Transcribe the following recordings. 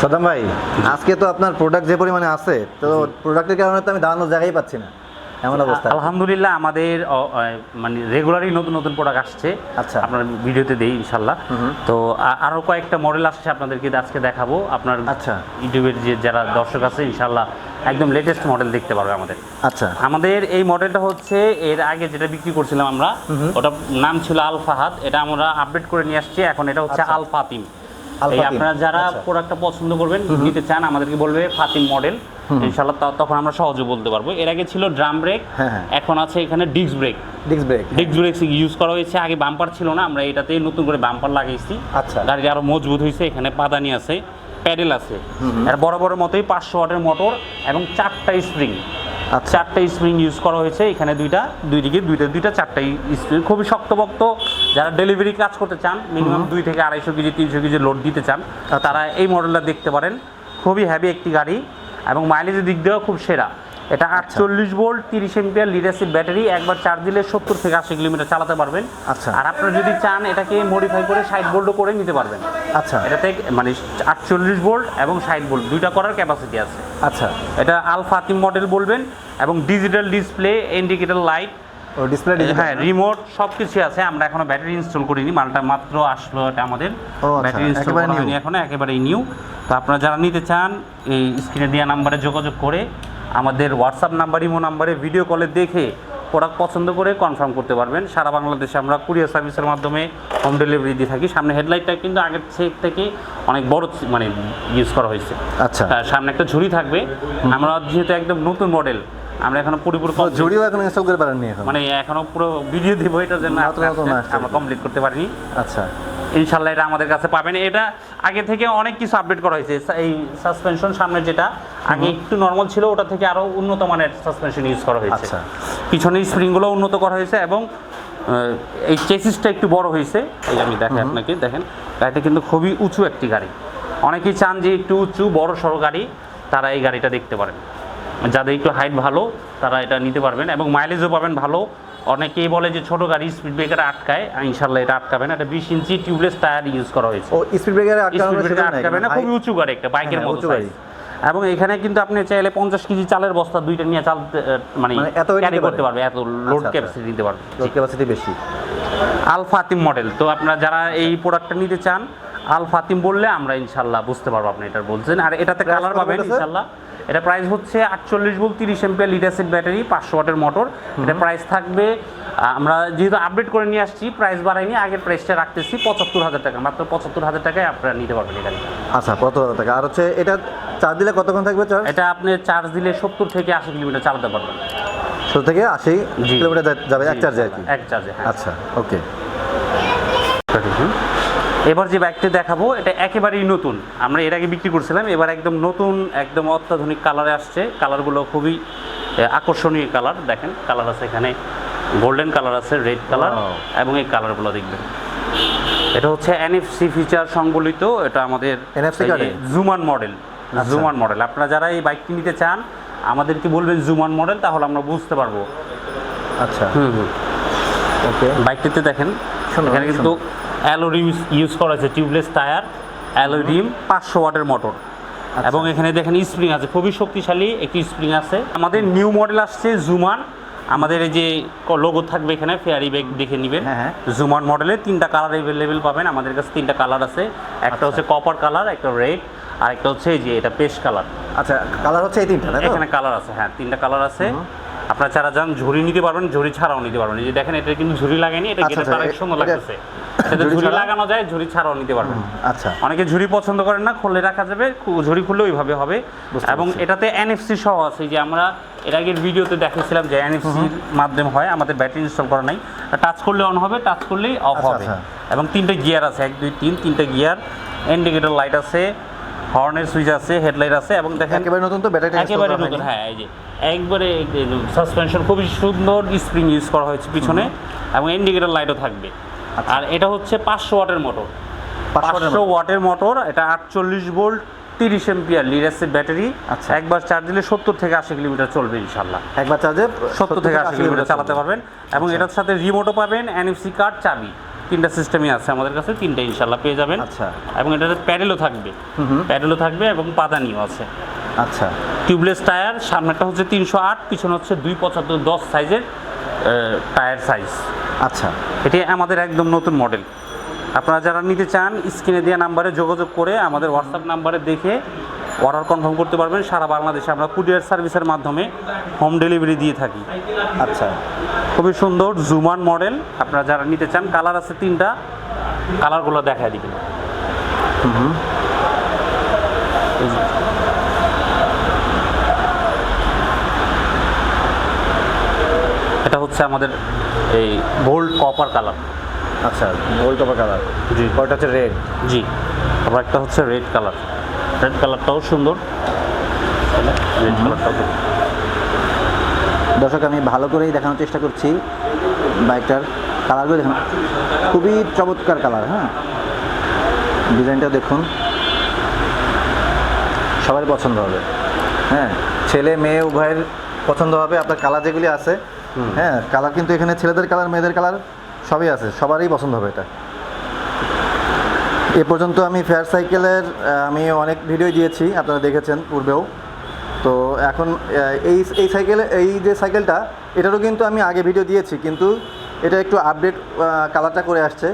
সাদাম ভাই আজকে তো আপনার প্রোডাক্ট যে পরিমাণে আছে তো প্রোডাক্টের কারণে তো আমি দাঁড়ানোর জায়গায় পাচ্ছি না। এমন অবস্থা। আলহামদুলিল্লাহ আমাদের মানে রেগুলারই নতুন নতুন প্রোডাক্ট আসছে। আচ্ছা। আপনার ভিডিওতে দেই ইনশাল্লাহ। তো আ- আরও কয়েকটা মডেল আসছে আপনাদেরকে আজকে দেখাবো। আপনার আচ্ছা। ইউটিউবের যে যারা দর্শক আছে ইনশাল্লাহ একদম লেটেস্ট মডেল দেখতে পারবে আমাদের। আচ্ছা। আমাদের এই মডেলটা হচ্ছে এর আগে যেটা বিক্রি করছিলাম আমরা ওটা নাম ছিল আল ফাহাদ এটা আমরা আপডেট করে নিয়ে আসছি। এখন এটা হচ্ছে আচ্ছা। আপনারা যারা আচ্ছা। প্রোডাক্টটা পছন্দ করবেন নিতে চান আমাদেরকে বলবে ফাতিম মডেল ইনশাল্লাহ ত- তখন আমরা সহজে বলতে পারব। এর আগে ছিল ড্রাম ব্রেক হ্যাঁ, হ্যাঁ। এখন আছে এখানে disc brake disc brake disc brake use করা হয়েছে আগে বাম্পার ছিল না আমরা এটাতে নতুন করে বাম্পার লাগিয়েছি আচ্ছা। গাড়িটা আরও মজবুত হয়েছে এখানে পাদানি আছে প্যাডেল আছে। আর বড় বড় মতোই পাঁচশো ওয়াটের মোটর এবং চারটা স্প্রিং আচ্ছা। চারটা স্প্রিং ইউজ করা হয়েছে এখানে দুইটা দুই দিকে দুইটা দুইটা চারটা স্প্রিং খুবই শক্তপোক্ত যারা ডেলিভারি কাজ করতে চান মিনিমাম দুই থেকে আড়াইশো কেজি তিনশো কেজি লোড দিতে চান আচ্ছা। তারা এই মডেলটা দেখতে পারেন। খুবই হ্যাভি একটি গাড়ি এবং মাইলেজের দিক দিয়েও খুব সেরা। এটা আচ্ছা। আটচল্লিশ ভোল্ট তিরিশ এমপিয়ার লিডারশিপ ব্যাটারি একবার চার্জ দিলে সত্তর থেকে আশি কিলোমিটার চালাতে পারবেন। আচ্ছা। আর আপনারা যদি চান এটাকে মডিফাই করে ষাট ভোল্টও করে নিতে পারবেন। আচ্ছা। এটাতে মানে আটচল্লিশ ভোল্ট এবং ষাট ভোল্ট দুইটা করার ক্যাপাসিটি আছে। আচ্ছা। এটা আল ফাতিম মডেল বলবেন এবং digital display indicator light display হ্যাঁ রিমোট সব কিছু আছে আমরা এখনও ব্যাটারি ইনস্টল করিনি মালটা মাত্র আসলো এটা আমাদের আচ্ছা, ব্যাটারি ইনস্টল করা হয়নি এখনও একেবারে নিউ তো আপনারা যারা নিতে চান এই স্ক্রিনে দেওয়া নাম্বারে যোগাযোগ করে আমাদের হোয়াটসঅ্যাপ নাম্বার ইমো নাম্বারে ভিডিও কলে দেখে প্রোডাক্ট পছন্দ করে কনফার্ম করতে পারবেন। সারা বাংলাদেশে আমরা কুরিয়ার সার্ভিসের মাধ্যমে হোম ডেলিভারি দিয়ে থাকি। সামনে হেডলাইটটা কিন্তু আগের চেক থেকে অনেক বড় মানে ইউজ করা হয়েছে। আচ্ছা। সামনে একটা ঝুড়ি থাকবে। আমরা যেহেতু একদম নতুন মডেল আমরা এখনও পুরোপুরি জুড়িও এখন ইনস্টল করে পারেননি এখন? মানে এখনও পুরো ভিডিও দিব এটার জন্য। আমরা কমপ্লিট করতে পারিনি। আচ্ছা। ইনশাল্লাহ এটা আমাদের কাছে পাবেন। এটা আগে থেকে অনেক কিছু আপডেট করা হয়েছে। এই সাসপেনশন সামনে যেটা আগে একটু নর্মাল ছিল ওটা থেকে আরও উন্নত মানের সাসপেনশন ইউজ করা হয়েছে। আচ্ছা। পিছনের স্প্রিংগুলো উন্নত করা হয়েছে এবং এই চেসিসটা একটু বড় হয়েছে। এই আমি দেখাই আপনাকে দেখেন গাড়িটা কিন্তু খুবই উঁচু একটি গাড়ি। অনেকেই চান যে একটু উঁচু বড় সড়ো গাড়ি তারা এই গাড়িটা দেখতে পারেন। যাদের একটু হাইট ভালো তারা এটা নিতে পারবেন এবং মাইলেজও পাবেন ভালো। অনেকেই বলে যে ছোট গাড়ি স্পিড ব্রেকার আটকায়। ইনশাল্লাহ এটা আটকাবে না। এটা বিশ ইঞ্চি টিউবলেস টায়ার ইউজ করা হয়েছে। ও স্পিড ব্রেকার আটকাবে না। খুবই উঁচু গাড়ি একটা বাইকের হ্যাঁ, মতো গাড়ি। এবং এখানে কিন্তু আপনি চাইলে পঞ্চাশ কেজি চালের বস্তা দুইটা নিয়ে চাল মানে মানে এত ক্যারি করতে পারবে? এত লোড ক্যাপাসিটি নিতে পারবে। লোড ক্যাপাসিটি বেশি। আল ফাতিম মডেল তো আপনারা যারা এই প্রোডাক্টটা নিতে চান আল ফাতিম বললে আমরা ইনশাল্লাহ বুঝতে পারব আপনি এটা বলছেন। আর এটাতে কালার পাবেন ইনশাল্লাহ এটা প্রাইস হচ্ছে আটচল্লিশ ভোল্ট তিরিশ এমপিয়ার লিডারশিপ ব্যাটারি পাঁচশো ওয়াটের মোটর এটা প্রাইস থাকবে আমরা যেহেতু আপডেট করে নিয়ে আসছি প্রাইস বাড়াইনি আগের প্রাইসটা রাখতেছি পঁচাত্তর হাজার টাকা। মাত্র পঁচাত্তর হাজার টাকায় আপনারা নিতে পারবেন গাড়িটা। আচ্ছা পঁচাত্তর হাজার টাকা। আর হচ্ছে এটা চার্জ দিলে কতক্ষণ থাকবে চার্জ এটা আপনি চার্জ দিলে সত্তর থেকে আশি কিলোমিটার চালাতে পারবেন। সত্তর থেকে আশি। কিলোমিটার যাবে এক চার্জে এক চার্জে হ্যাঁ। আচ্ছা ওকে। এবার যে ব্যাগটি দেখাবো এটা একেবারেই নতুন। আমরা এর আগে বিক্রি করছিলাম এবার একদম নতুন একদম অত্যাধুনিক কালারে আসছে। কালারগুলো খুবই আকর্ষণীয় কালার দেখেন কালার আছে এখানে গোল্ডেন কালার আছে রেড কালার এবং এই কালারগুলো দেখবেন। এটা হচ্ছে এনএফসি ফিচার সংবলিত এটা আমাদের জুমান মডেল। জুমান মডেল আপনারা যারা এই বাইকটি নিতে চান আমাদেরকে বলবেন জুমান মডেল তাহলে আমরা বুঝতে পারব। আচ্ছা। হুম হুম। ওকে বাইকটিতে দেখেন এখানে কিন্তু অ্যালো রিম ইউজ করা হয়েছে টিউবলেস টায়ার অ্যালো রিম পাঁচশো ওয়াটের মোটর আচ্ছা। এবং এখানে দেখেন স্প্রিং আছে খুবই শক্তিশালী একটি স্প্রিং আছে। আমাদের নিউ মডেল আসছে জুমান আমাদের এই যে লোগো থাকবে এখানে ফেয়ারি ব্যাগ দেখে নেবেন। জুমান মডেলের তিনটা কালার অ্যাভেলেবেল পাবেন। আমাদের কাছে তিনটা কালার আছে। একটা আচ্ছা। হচ্ছে কপার কালার একটা রেড আর একটা হচ্ছে এই যে এটা পেস্ট কালার আচ্ছা কালার হচ্ছে এই তিনটা এখানে কালার আছে হ্যাঁ তিনটা কালার আছে। আপনারা যারা যান ঝুড়ি নিতে পারবেন ঝুড়ি ছাড়াও নিতে পারবেন। এই যে দেখেন এটা কিন্তু ঝুড়ি লাগায়নি এটা আচ্ছা, গেটে আচ্ছা, তার সুন্দর এটা- লাগতেছে। এটাতে ঝুড়ি লাগানো যায় ঝুড়ি ছাড়াও নিতে পারবেন। আচ্ছা। অনেকে ঝুড়ি পছন্দ করেন না খুলে রাখা যাবে ঝুড়ি খুললে ওইভাবে হবে। এবং এটাতে এনএফসি সহ আছে যে আমরা এর আগের ভিডিওতে দেখেছিলাম যে এনএফসির মাধ্যমে হয় আমাদের ব্যাটারি ইনস্টল করা নাই। টাচ করলে অন হবে টাচ করলেই অফ আচ্ছা, হবে। এবং তিনটে গিয়ার আছে এক দুই তিন তিনটে গিয়ার ইন্ডিকেটর লাইট আছে হর্নের সুইচ আছে হেডলাইট আছে এবং দেখেন একেবারে নতুন তো ব্যাটারি একেবারে নতুন হ্যাঁ এই যে একবারে সাসপেনশন খুবই সুন্দর স্প্রিং ইউজ করা হয়েছে পিছনে এবং ইন্ডিকেটর লাইটও থাকবে। আচ্ছা। আর এটা হচ্ছে পাঁচশো ওয়াটের মোটর 500 পাঁচশো ওয়াটের মোটর এটা আটচল্লিশ ভোল্ট তিরিশ এমপিয়ার লিডাসের ব্যাটারি আচ্ছা। একবার চার্জ দিলে সত্তর থেকে আশি কিলোমিটার চলবে ইনশাল্লাহ। একবার চার্জে সত্তর থেকে আশি কিলোমিটার চালাতে পারবেন। এবং আচ্ছা। এটার সাথে রিমোটও পাবেন এনএফসি কার্ড চাবি। তিনটা সিস্টেমই আছে আমাদের কাছে তিনটা ইনশাল্লাহ পেয়ে যাবেন। আচ্ছা। এবং এটাতে প্যাডেলও থাকবে। হুম হুম। প্যাডেলও থাকবে এবং পাদানিও আছে। আচ্ছা। টিউবলেস টায়ার সামনেটা হচ্ছে তিনশো আট পিছনে হচ্ছে দুই পঁচাত্তর দশ সাইজের টায়ার সাইজ আচ্ছা। এটি আমাদের একদম নতুন মডেল আপনারা যারা নিতে চান স্ক্রিনে দেওয়া নাম্বারে যোগাযোগ করে আমাদের হোয়াটসঅ্যাপ নাম্বারে দেখে অর্ডার কনফার্ম করতে পারবেন। সারা বাংলাদেশে আমরা কুরিয়ার সার্ভিসের মাধ্যমে হোম ডেলিভারি দিয়ে থাকি। আচ্ছা। খুবই সুন্দর জুমান মডেল। আপনারা যারা নিতে চান কালার আছে তিনটা কালারগুলো দেখায় দিবেন। এটা হচ্ছে আমাদের এই গোল্ড কপার কালার আচ্ছা গোল্ড কপার কালার জি। ওটা হচ্ছে রেড জি আবার একটা হচ্ছে রেড কালার রেড কালারটাও সুন্দর। রেড কালারটাও দর্শক আমি ভালো করেই দেখানোর চেষ্টা করছি বাইকটার কালারগুলো দেখুন। খুবই চমৎকার কালার হ্যাঁ। ডিজাইনটা দেখুন। সবারই পছন্দ হবে। হ্যাঁ ছেলে মেয়ে উভয়ের পছন্দ হবে। আপনার কালার যেগুলি আছে। হ্যাঁ কালার কিন্তু এখানে ছেলেদের কালার মেয়েদের কালার সবই আছে। সবারই পছন্দ হবে এটা। এ পর্যন্ত আমি ফেয়ার সাইকেলের আমি অনেক ভিডিও দিয়েছি আপনারা দেখেছেন পূর্বেও। তো এখন এই এই সাইকেলে এই যে সাইকেলটা এটারও কিন্তু আমি আগে ভিডিও দিয়েছি, কিন্তু এটা একটু আপডেট কালারটা করে আসছে।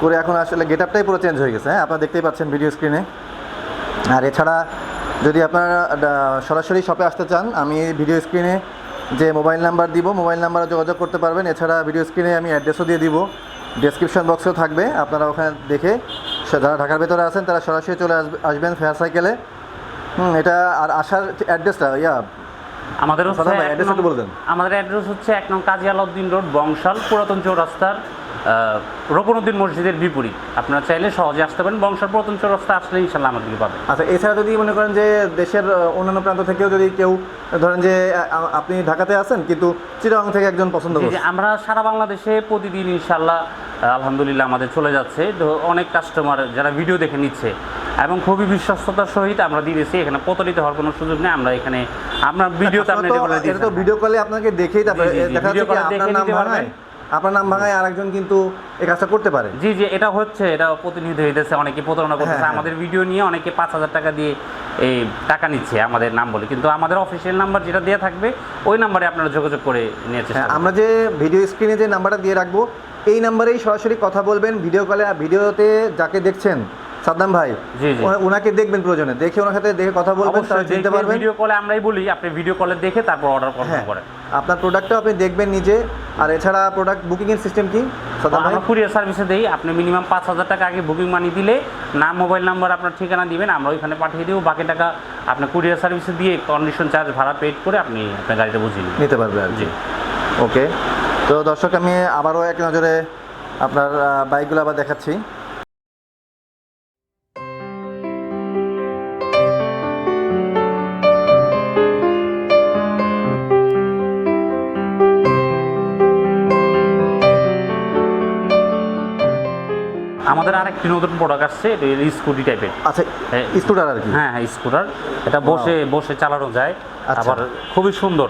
করে এখন আসলে গেট আপটাই পুরো চেঞ্জ হয়ে গেছে হ্যাঁ? আপনারা দেখতেই পাচ্ছেন ভিডিও স্ক্রিনে আর এছাড়া, যদি আপনারা সরাসরি শপে আসতে চান, আমি ভিডিও স্ক্রিনে যে মোবাইল নাম্বার দিব মোবাইল নাম্বারে যোগাযোগ করতে পারবেন। এছাড়া ভিডিও স্ক্রিনে আমি অ্যাড্রেসও দিয়ে দিব। ডেসক্রিপশন বক্সেও থাকবে। আপনারা ওখানে দেখে যারা ঢাকার ভেতরে আছেন, তারা সরাসরি চলে আসবে, আসবেন ফেয়ার সাইকেলে হুম এটা আর আসার অ্যাড্রেসটা ইয়া। আমাদের হচ্ছে নং- একটু বলে দেন। আমাদের অ্যাড্রেস হচ্ছে এক নং কাজী আলাউদ্দিন রোড বংশাল পুরাতন চৌরাস্তার আহ, রোকনউদ্দিন মসজিদের বিপরীত। আপনারা চাইলে সহজে আসতে পারেন বংশাল পুরাতন চৌরাস্তা আসলে ইনশাল্লাহ আমাদেরকে পাবেন। আচ্ছা এছাড়া যদি মনে করেন যে দেশের অন্যান্য প্রান্ত থেকেও যদি কেউ ধরেন যে আপনি ঢাকাতে আছেন কিন্তু চিরাং থেকে একজন পছন্দ করছে আমরা সারা বাংলাদেশে প্রতিদিন ইনশাল্লাহ আলহামদুলিল্লাহ আমাদের চলে যাচ্ছে। অনেক কাস্টমার যারা ভিডিও দেখে নিচ্ছে এবং খুবই বিশ্বস্ততার সহিত আমরা দিয়েছি এখানে প্রতারিত হওয়ার কোনো সুযোগ নেই আমরা এখানে আপনার ভিডিওতে আপনি এটা তো-। ভিডিও কলে আপনাকে দেখেই তারপরে দেখা যাচ্ছে আপনার নাম ভাঙায়। আপনার নাম ভাঙায় আরেকজন কিন্তু এই কাজটা করতে পারে। জি জি এটা হচ্ছে এটা প্রতিনিধি হইতেছে অনেকে প্রতারণা করতেছে। হ্যাঁ, আমাদের ভিডিও নিয়ে অনেকে পাঁচ হাজার টাকা দিয়ে এই টাকা নিচ্ছে আমাদের নাম বলে। কিন্তু আমাদের অফিসিয়াল নাম্বার যেটা দেওয়া থাকবে ওই নাম্বারে আপনারা যোগাযোগ করে নিয়ে চেষ্টা হ্যাঁ, আমরা যে ভিডিও স্ক্রিনে যে নাম্বারটা দিয়ে রাখব এই নাম্বারেই সরাসরি কথা বলবেন ভিডিও কলে ভিডিওতে যাকে দেখছেন সাদ্দাম ভাই জি, জি। ওনাকে দেখবেন প্রয়োজনে। দেখে ওনার সাথে দেখে কথা বলবেন তাহলে চিনতে পারবেন। ভিডিও কলে আমরাই বলি আপনি ভিডিও কলে দেখে তারপর অর্ডার হ্যাঁ। কনফার্ম করেন আপনার প্রোডাক্টটাও আপনি দেখবেন নিজে। আর এছাড়া প্রোডাক্ট বুকিং এর সিস্টেম কি আমরা কুরিয়ার সার্ভিসে দেই। আপনি মিনিমাম পাঁচ হাজার টাকা আগে বুকিং মানি দিলে নাম মোবাইল নাম্বার আপনার ঠিকানা দিবেন আমরা ওইখানে পাঠিয়ে দেবো। বাকি টাকা আপনি কুরিয়ার সার্ভিসে দিয়ে কন্ডিশন চার্জ ভাড়া পেড করে আপনি আপনার গাড়িটা বুঝিয়ে নিতে পারবেন জি। ওকে তো দর্শক আমি আবারও এক নজরে আপনার বাইকগুলো আবার দেখাচ্ছি। আমাদের আরেকটি নতুন প্রোডাক্ট আসছে এটা স্কুটি টাইপের আচ্ছা হ্যাঁ। স্কুটার আর কি? হ্যাঁ হ্যাঁ স্কুটার এটা বসে বসে চালানো যায়। আচ্ছা। আবার খুবই সুন্দর।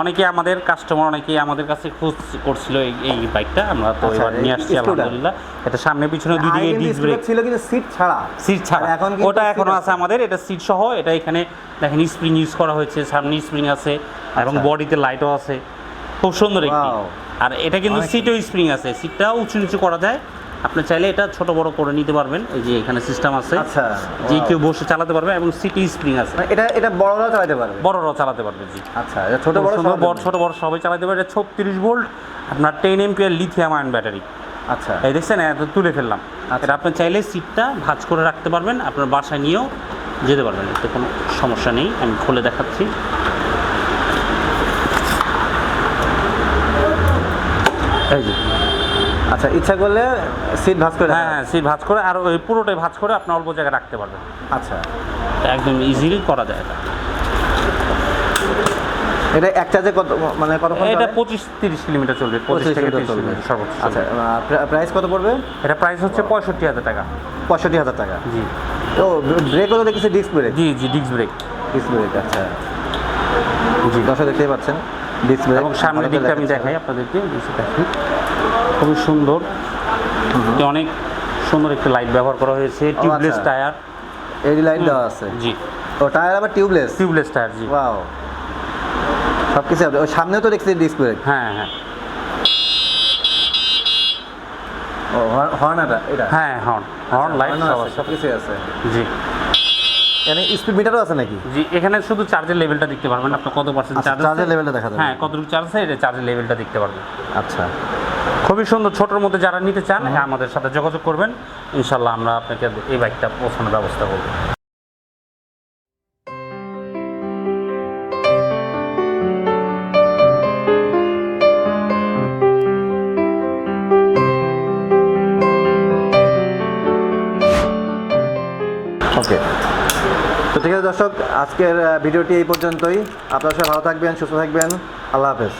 অনেকে আমাদের কাস্টমার অনেকে আমাদের কাছে খোঁজ করছিল এই এই বাইকটা আমরা তো আচ্ছা, এবার নিয়ে আসছি আলহামদুলিল্লাহ। এটা সামনে পিছনে দুই দিকে ডিস্ক ব্রেক ছিল কিন্তু সিট ছাড়া। সিট ছাড়া। এখন কিন্তু ওটা এখনও আছে। আমাদের এটা সিট সহ। এটা এখানে দেখেন স্প্রিং ইউজ করা হয়েছে সামনে স্প্রিং আছে এবং আচ্ছা। বডিতে লাইটও আছে। খুব সুন্দর একটি। আর এটা কিন্তু সিটও স্প্রিং আছে। সিটটাও উঁচু নিচু করা যায়। আপনি চাইলে এটা ছোট বড় করে নিতে পারবেন। এই যে এখানে সিস্টেম আছে। আচ্ছা যে কেউ বসে চালাতে পারবে এবং সিটি স্প্রিং আছে। মানে এটা এটা বড়রাও চালাতে পারবে? বড়রাও চালাতে পারবে জি। আচ্ছা এটা ছোট বড় বড় ছোট বড় সবাই চালাতে পারে ছত্রিশ ভোল্ট আপনার ten ampere lithium ion battery আচ্ছা। এই দেখছেন এত তুলে ফেললাম। আচ্ছা। এটা আপনি চাইলে সিটটা ভাঁজ করে রাখতে পারবেন। আপনার বাসায় নিয়েও যেতে পারবেন। এতে কোনো সমস্যা নেই। আমি খুলে দেখাচ্ছি। এই যে। আচ্ছা ইচ্ছা করলে সিট ভাঁজ করে হ্যাঁ হ্যাঁ সিট ভাঁজ করে আর ওই পুরোটাই ভাঁজ করে আপনি অল্প জায়গায় রাখতে পারবেন। আচ্ছা। একদম ইজিলি করা যায় এটা। এটা এক চার্জে কত মানে কতক্ষণ এটা পঁচিশ তিরিশ কিলোমিটার চলবে পঁচিশ 25 থেকে তিরিশ। কিলোমিটার সর্বোচ্চ আচ্ছা প্রাইস কত পড়বে? এটা প্রাইস হচ্ছে পঁয়ষট্টি হাজার টাকা। পঁয়ষট্টি হাজার টাকা? জি। তো ব্রেকও তো দেখেছি ডিস্ক ব্রেক জি জি ডিস্ক ব্রেক ডিস্ক ব্রেক আচ্ছা। জি। দর্শক দেখতেই পাচ্ছেন ডিস্ক ব্রেক এবং সামনের দিকটা আমি দেখাই আপনাদেরকে দেখাই খুবই সুন্দর। অনেক সুন্দর একটি লাইট ব্যবহার করা হয়েছে টিউবলেস। টায়ার এডি লাইট দেওয়া আছে? জি। ও টায়ার আবার টিউবলেস টিউবলেস টায়ার জি। ওয়াও সব কিছু ওই সামনেও তো দেখছি ডিসপ্লে হ্যাঁ হ্যাঁ। ও হর্ন এটা হ্যাঁ হর্ন হর্ন লাইট সব আছে, আছে। আছে। জি। এখানে স্পিড মিটারও আছে নাকি? জি এখানে শুধু চার্জের লেভেলটা দেখতে পারবেন। আপনার কত পার্সেন্ট চার্জ এর level-টা দেখা যাবে। হ্যাঁ কতটুকু চার্জ আছে? এটা চার্জের লেভেলটা দেখতে পারবেন। আচ্ছা। খুবই সুন্দর ছোটোর মধ্যে যারা নিতে চান হ্যাঁ আমাদের সাথে যোগাযোগ করবেন। ইনশাল্লাহ আমরা আপনাকে এই বাইকটা পৌঁছানোর ব্যবস্থা করব। ওকে তো ঠিক আছে, দর্শক, আজকের ভিডিওটি এই পর্যন্তই। আপনারা সবাই ভালো থাকবেন, সুস্থ থাকবেন। আল্লাহ হাফেজ।